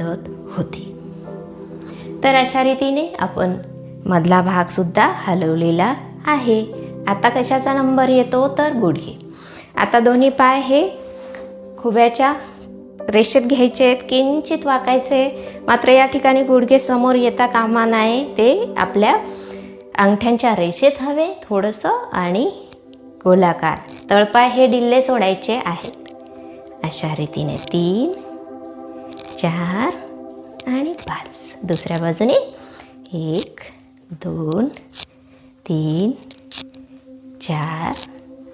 मदत होते. तर अशा रीतीने आपण मधला भागसुद्धा हलवलेला आहे. आता कशाचा नंबर येतो तर गुडघे. आता दोन्ही पाय हे खुब्याच्या रेषेत घ्यायचे आहेत. किंचित वाकायचे. मात्र या ठिकाणी गुडघे समोर येता कामा नये. ते आपल्या अंगठ्यांच्या रेषेत हवे थोडंसं आणि गोलाकार. तळपाय हे डिल्ले सोडायचे आहेत. अशा रीतीने तीन चार आणि पाच. दुसऱ्या बाजूने एक दोन तीन चार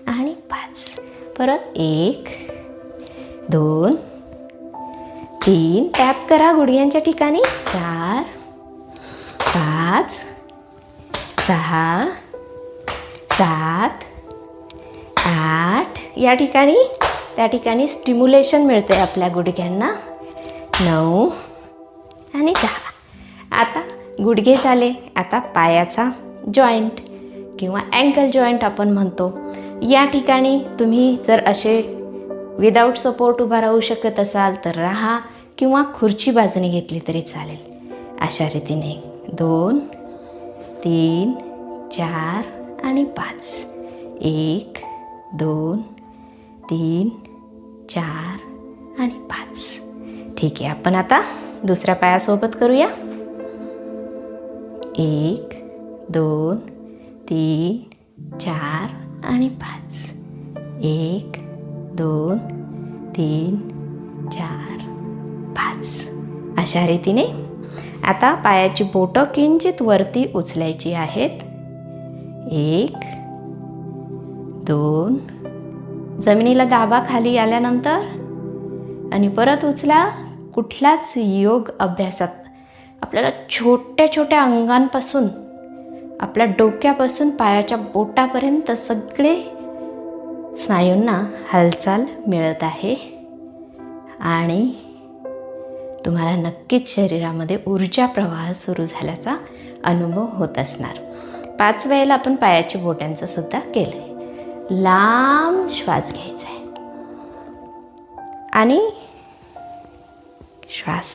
आणि पाच. परत एक दोन तीन. टॅप करा गुडघ्यांच्या ठिकाणी. चार पाच सहा सात आठ. या ठिकाणी त्या ठिकाणी स्टिम्युलेशन मिळते आपल्या गुडघ्यांना. नऊ आणि दहा. आता गुडघे झाले आता पायाचा जॉईंट किंवा अँकल जॉईंट आपण म्हणतो. या ठिकाणी तुम्ही जर असे विदाऊट सपोर्ट उभा राहू शकत असाल तर राहा किंवा खुर्ची बाजूने घेतली तरी चालेल. अशा रीतीने दोन तीन चार आणि पाच. एक दोन तीन चार आणि पाच. ठीक आहे. आपण आता दुसऱ्या पायासोबत करूया. एक दोन तीन चार आणि पाच. एक दोन तीन चार पाच. अशा रीतीने आता पायाची बोटं किंचित वरती उचलायची आहेत. एक दोन. जमिनीला दाबा खाली आल्यानंतर आणि परत उचला कुठलाच योग अभ्यासात. आपल्याला छोट्या छोट्या अंगांपासून आपल्या डोक्यापासून पायाच्या बोटापर्यंत सगळे स्नायूंना हालचाल मिळत आहे. आणि तुम्हाला नक्कीच शरीरामध्ये ऊर्जा प्रवाह सुरू झाल्याचा अनुभव होत असणार. पाच वेळेला आपण पायाच्या बोटांचं सुद्धा केलं आहे लांब श्वास घ्यायचा आहे आणि श्वास